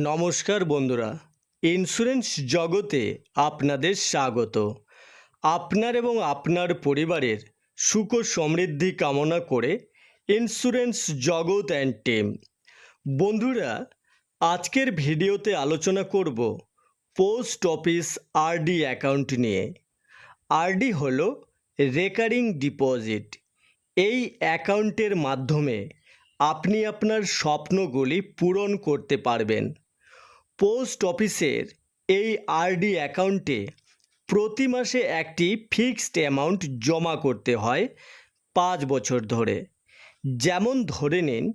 নমস্কার বন্ধুরা ইন্স্যুরেন্স জগতে আপনাদের স্বাগত। আপনার এবং আপনার পরিবারের সুখ সমৃদ্ধি কামনা করে ইন্স্যুরেন্স জগৎ অ্যান্ড টিম বন্ধুরা, আজকের ভিডিওতে আলোচনা করব পোস্ট অফিস আরডি অ্যাকাউন্ট নিয়ে। আরডি হলো রেকারিং ডিপোজিট এই অ্যাকাউন্টের মাধ্যমে আপনি আপনার স্বপ্নগুলি পূরণ করতে পারবেন। পোস্ট অফিসের এই আরডি অ্যাকাউন্টে প্রতি মাসে একটি ফিক্সড অ্যামাউন্ট জমা করতে হয় পাঁচ বছর ধরে। যেমন ধরে নিন,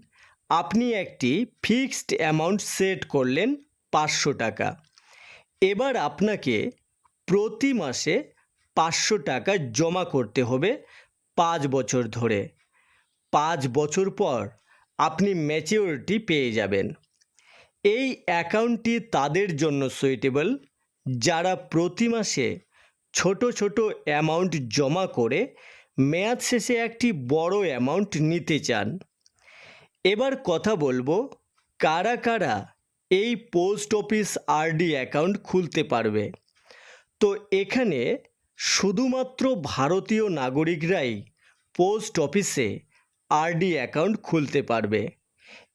আপনি একটি ফিক্সড অ্যামাউন্ট সেট করলেন পাঁচশো টাকা। এবার আপনাকে প্রতি মাসে পাঁচশো টাকা জমা করতে হবে পাঁচ বছর ধরে। পাঁচ বছর পর আপনি ম্যাচিওরিটি পেয়ে যাবেন। এই অ্যাকাউন্টটি তাদের জন্য সুইটেবল, যারা প্রতি মাসে ছোট ছোট অ্যামাউন্ট জমা করে মেয়াদ শেষে একটি বড় অ্যামাউন্ট নিতে চান। এবার কথা বলব কারা কারা এই পোস্ট অফিস আরডি অ্যাকাউন্ট খুলতে পারবে। তো এখানে শুধুমাত্র ভারতীয় নাগরিকরাই পোস্ট অফিসে আরডি অ্যাকাউন্ট খুলতে পারবে।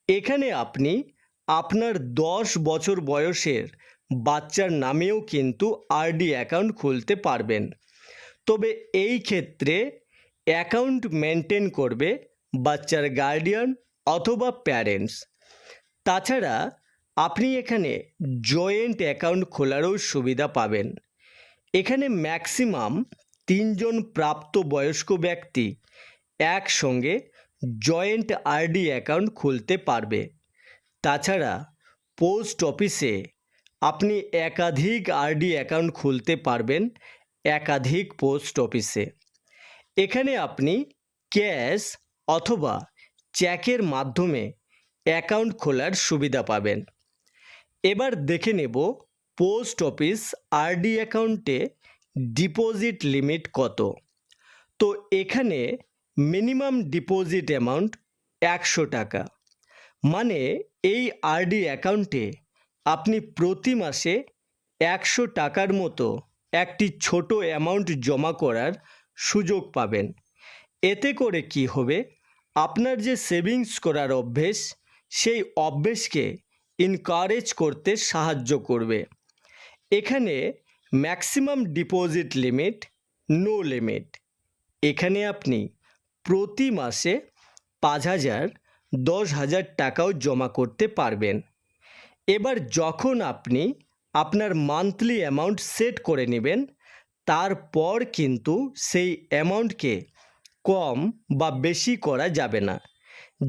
এখানে আপনি আপনার দশ বছর বয়সের বাচ্চার নামেও কিন্তু আরডি অ্যাকাউন্ট খুলতে পারবেন। তবে এই ক্ষেত্রে অ্যাকাউন্ট মেনটেন করবে বাচ্চার গার্ডিয়ান অথবা প্যারেন্টস তাছাড়া আপনি এখানে জয়েন্ট অ্যাকাউন্ট খোলারও সুবিধা পাবেন। এখানে ম্যাক্সিমাম তিনজন প্রাপ্তবয়স্ক ব্যক্তি একসঙ্গে জয়েন্ট আরডি অ্যাকাউন্ট খুলতে পারবে। তাছাড়া পোস্ট অফিসে আপনি একাধিক আরডি অ্যাকাউন্ট খুলতে পারবেন একাধিক পোস্ট অফিসে। এখানে আপনি ক্যাশ অথবা চেকের মাধ্যমে অ্যাকাউন্ট খোলার সুবিধা পাবেন। এবার দেখে নেব পোস্ট অফিস আরডি অ্যাকাউন্টে ডিপোজিট লিমিট কত। তো এখানে মিনিমাম ডিপোজিট অ্যামাউন্ট একশো টাকা। মানে এই আরডি অ্যাকাউন্টে আপনি প্রতি মাসে একশো টাকার মতো একটি ছোট অ্যামাউন্ট জমা করার সুযোগ পাবেন। এতে করে কি হবে? আপনার যে সেভিংস করার অভ্যেস, সেই অভ্যেসকে ইনকারেজ করতে সাহায্য করবে। এখানে maximum deposit limit no limit এখানে আপনি প্রতি মাসে পাঁচ হাজার দশ হাজার টাকাও জমা করতে পারবেন। এবার যখন আপনি আপনার মান্থলি অ্যামাউন্ট সেট করে নেবেন, তারপর কিন্তু সেই অ্যামাউন্টকে কম বা বেশি করা যাবে না।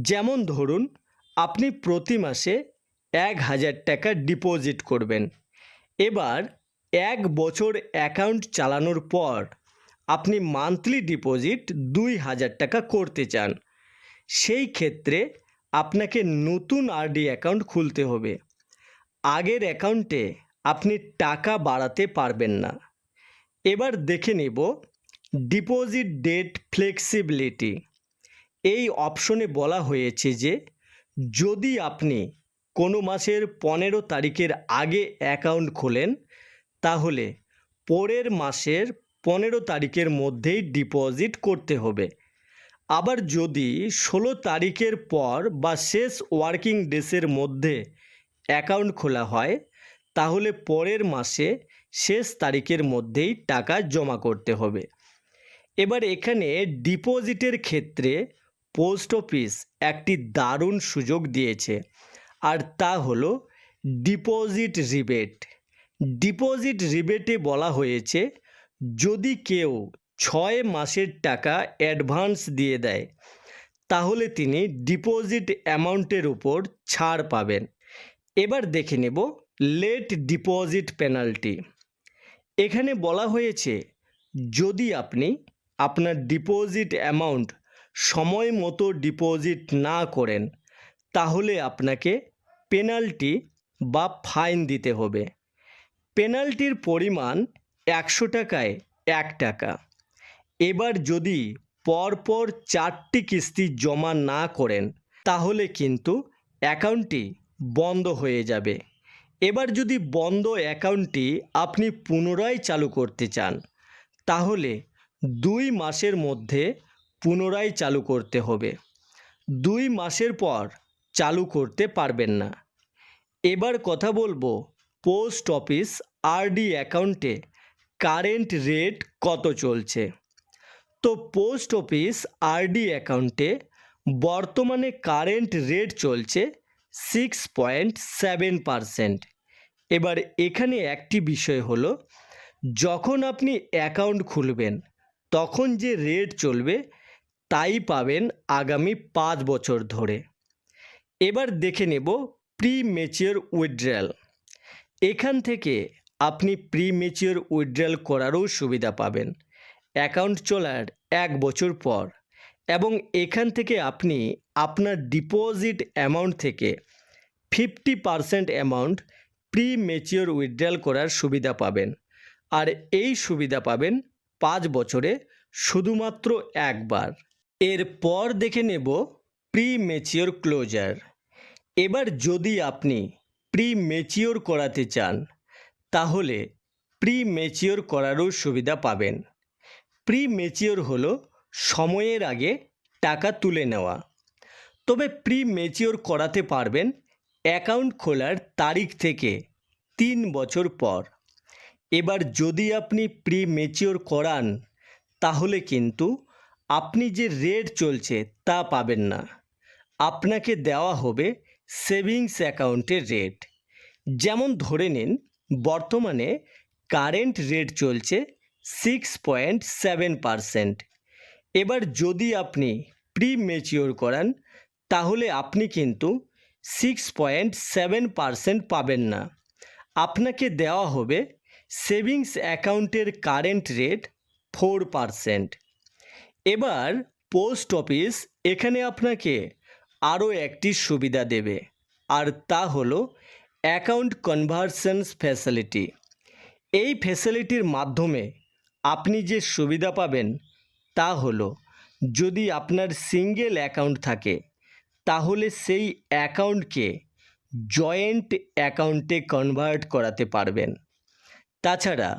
যেমন ধরুন, আপনি প্রতি মাসে এক হাজার টাকা ডিপোজিট করবেন। এবার এক বছর অ্যাকাউন্ট চালানোর পর আপনি মান্থলি ডিপোজিট দুই হাজার টাকা করতে চান। সেই ক্ষেত্রে আপনাকে নতুন আরডি অ্যাকাউন্ট খুলতে হবে। আগের অ্যাকাউন্টে আপনি টাকা বাড়াতে পারবেন না। এবার দেখে নেব ডিপোজিট ডেট ফ্লেক্সিবিলিটি। এই অপশনে বলা হয়েছে যে, যদি আপনি কোনো মাসের পনেরো তারিখের আগে অ্যাকাউন্ট খোলেন, তাহলে পরের মাসের পনেরো তারিখের মধ্যেই ডিপোজিট করতে হবে। আবার যদি ষোলো তারিখের পর বা শেষ ওয়ার্কিং ডেসের মধ্যে অ্যাকাউন্ট খোলা হয়, তাহলে পরের মাসে শেষ তারিখের মধ্যেই টাকা জমা করতে হবে। এবার এখানে ডিপোজিটের ক্ষেত্রে পোস্ট অফিস একটি দারুণ সুযোগ দিয়েছে, আর তা হলো ডিপোজিট রিবেট। ডিপোজিট রিবেটে বলা হয়েছে, যদি কেউ ছয় মাসের টাকা অ্যাডভান্স দিয়ে দেয়। তাহলে তিনি ডিপোজিট অ্যামাউন্টের উপর ছাড় পাবেন। এবার দেখে নেব লেট ডিপোজিট পেনাল্টি। এখানে বলা হয়েছে, যদি আপনি আপনার ডিপোজিট অ্যামাউন্ট সময় মতো ডিপোজিট না করেন, তাহলে আপনাকে পেনাল্টি বা ফাইন দিতে হবে। পেনাল্টির পরিমাণ একশো টাকায় এক টাকা। এবার যদি পরপর চারটি কিস্তি জমা না করেন, তাহলে কিন্তু অ্যাকাউন্টটি বন্ধ হয়ে যাবে। এবার যদি বন্ধ অ্যাকাউন্টটি আপনি পুনরায় চালু করতে চান, তাহলে দুই মাসের মধ্যে পুনরায় চালু করতে হবে। দুই মাসের পর চালু করতে পারবেন না। এবার কথা বলব পোস্ট অফিস আরডি অ্যাকাউন্টে কারেন্ট রেট কত চলছে। তো পোস্ট অফিস, আরডি অ্যাকাউন্টে বর্তমানে কারেন্ট রেট চলছে সিক্স পয়েন্ট সেভেন পারসেন্ট। এবার এখানে একটি বিষয় হলো, যখন আপনি অ্যাকাউন্ট খুলবেন, তখন যে রেট চলবে তাই পাবেন আগামী পাঁচ বছর ধরে। এবার দেখে নেব প্রি মেচিওর উইথড্রয়াল এখান থেকে আপনি প্রি মেচিওর উইথড্রয়াল করারও সুবিধা পাবেন। অ্যাকাউন্ট চলার এক বছর পর এবং এখান থেকে আপনি আপনার ডিপোজিট অ্যামাউন্ট থেকে fifty percent amount premature withdrawal করার সুবিধা পাবেন। আর এই সুবিধা পাবেন পাঁচ বছরে শুধুমাত্র একবার। এরপর দেখে নেব প্রি মেচিওর ক্লোজার। এবার যদি আপনি প্রি মেচিওর করাতে চান, তাহলে প্রি মেচিওর করারও সুবিধা পাবেন। প্রি মেচিওর হলো সময়ের আগে টাকা তুলে নেওয়া। তবে প্রি মেচিওর করাতে পারবেন অ্যাকাউন্ট খোলার তারিখ থেকে তিন বছর পর। এবার যদি আপনি প্রি মেচিওর করান, তাহলে কিন্তু আপনি যে রেট চলছে তা পাবেন না। আপনাকে দেওয়া হবে সেভিংস অ্যাকাউন্টের রেট যেমন ধরে নিন, বর্তমানে কারেন্ট রেট চলছে সিক্স পয়েন্ট সেভেন পারসেন্ট এবার যদি আপনি প্রি মেচিওর করান, তাহলে আপনি কিন্তু সিক্স পয়েন্ট সেভেন পারসেন্ট পাবেন না। আপনাকে দেওয়া হবে সেভিংস অ্যাকাউন্টের কারেন্ট রেট ফোর পারসেন্ট এবার পোস্ট অফিস এখানে আপনাকে আরও একটি সুবিধা দেবে, আর তা হলো অ্যাকাউন্ট কনভার্সনস ফ্যাসিলিটি এই ফ্যাসিলিটির মাধ্যমে আপনি যে সুবিধা পাবেন তা হলো, যদি আপনার সিঙ্গেল অ্যাকাউন্ট থাকে, তাহলে সেই অ্যাকাউন্টকে জয়েন্ট অ্যাকাউন্টে কনভার্ট করাতে পারবেন। তাছাড়া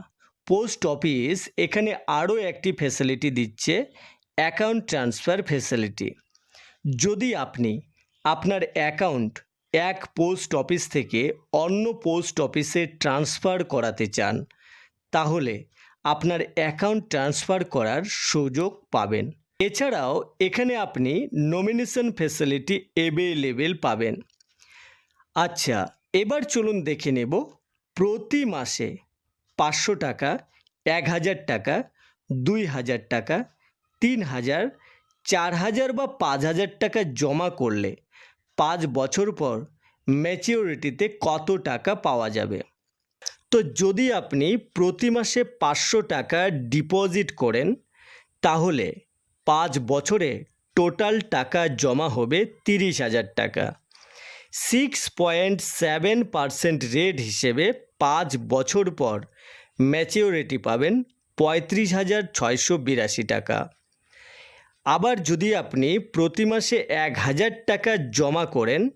পোস্ট অফিস এখানে আরও একটি ফ্যাসিলিটি দিচ্ছে অ্যাকাউন্ট ট্রান্সফার ফ্যাসিলিটি যদি আপনি আপনার অ্যাকাউন্ট এক পোস্ট অফিস থেকে অন্য পোস্ট অফিসে ট্রান্সফার করাতে চান, তাহলে আপনার অ্যাকাউন্ট ট্রান্সফার করার সুযোগ পাবেন। এছাড়াও এখানে আপনি নমিনেশন ফেসিলিটি অ্যাভেলেবেল পাবেন। আচ্ছা এবার চলুন দেখে নেব প্রতি মাসে পাঁচশো টাকা, এক হাজার টাকা, দুই হাজার টাকা, তিন হাজার, চার হাজার বা পাঁচ হাজার টাকা জমা করলে পাঁচ বছর পর ম্যাচিওরিটিতে কত টাকা পাওয়া যাবে? তো যদি আপনি প্রতি মাসে পাঁচশো টাকা ডিপোজিট করেন, তাহলে পাঁচ বছরে টোটাল টাকা জমা হবে তিরিশ হাজার টাকা। Six point seven percent rate হিসেবে পাঁচ বছর পর ম্যাচিওরিটি পাবেন পঁয়ত্রিশ হাজার ছয়শো বিরাশি টাকা। আবার যদি আপনি প্রতি মাসে এক হাজার টাকা জমা করেন,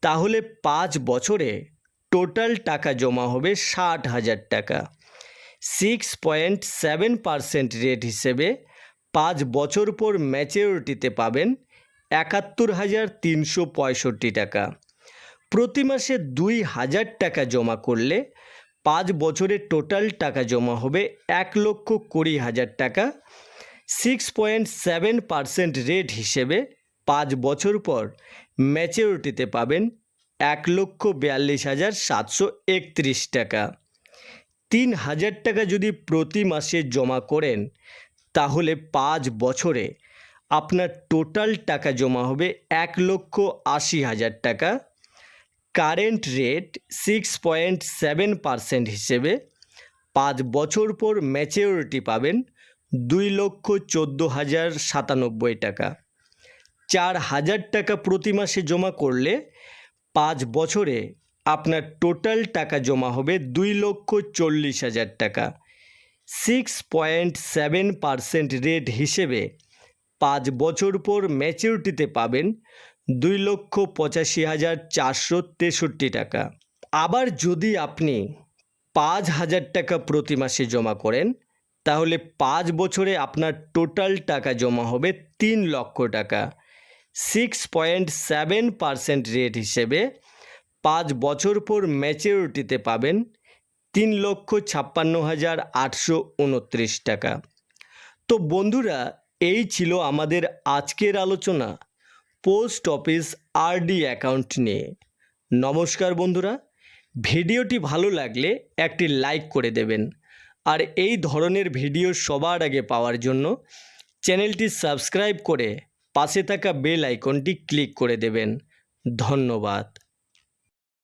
তাহলে পাঁচ বছরে টোটাল টাকা জমা হবে ষাট হাজার টাকা। Six point seven percent rate হিসেবে পাঁচ বছর পর ম্যাচিওরিটিতে পাবেন একাত্তর হাজার তিনশো পঁয়ষট্টি টাকা। প্রতি মাসে দুই হাজার টাকা জমা করলে পাঁচ বছরে টোটাল টাকা জমা হবে এক লক্ষ কুড়ি হাজার টাকা। Six point seven percent rate হিসেবে পাঁচ বছর পর ম্যাচিওরিটিতে পাবেন এক লক্ষ বিয়াল্লিশ হাজার সাতশো একত্রিশ টাকা। তিন হাজার টাকা যদি প্রতি মাসে জমা করেন, তাহলে পাঁচ বছরে আপনার টোটাল টাকা জমা হবে এক লক্ষ আশি হাজার টাকা। Current rate six point seven percent হিসেবে পাঁচ বছর পর ম্যাচিওরিটি পাবেন দুই লক্ষ চোদ্দ হাজার সাতানব্বই টাকা। চার হাজার টাকা প্রতি মাসে জমা করলে পাঁচ বছরে আপনার টোটাল টাকা জমা হবে দুই লক্ষ চল্লিশ হাজার টাকা। Six point seven percent rate হিসেবে পাঁচ বছর পর ম্যাচিউরিটিতে পাবেন দুই লক্ষ পঁচাশি হাজার চারশো তেষট্টি টাকা। আবার যদি আপনি পাঁচ হাজার টাকা প্রতি মাসে জমা করেন, তাহলে পাঁচ বছরে আপনার টোটাল টাকা জমা হবে তিন লক্ষ টাকা। Six point seven percent rate হিসেবে পাঁচ বছর পর ম্যাচিউরিটিতে পাবেন তিন লক্ষ ছাপ্পান্ন হাজার আটশো উনত্রিশ টাকা। তো বন্ধুরা, এই ছিল আমাদের আজকের আলোচনা পোস্ট অফিস আরডি অ্যাকাউন্ট নিয়ে। নমস্কার বন্ধুরা, ভিডিওটি ভালো লাগলে একটি লাইক করে দেবেন। আর এই ধরনের ভিডিও সবার আগে পাওয়ার জন্য চ্যানেলটি সাবস্ক্রাইব করে পাশে থাকা বেল আইকনটি ক্লিক করে দেবেন। ধন্যবাদ।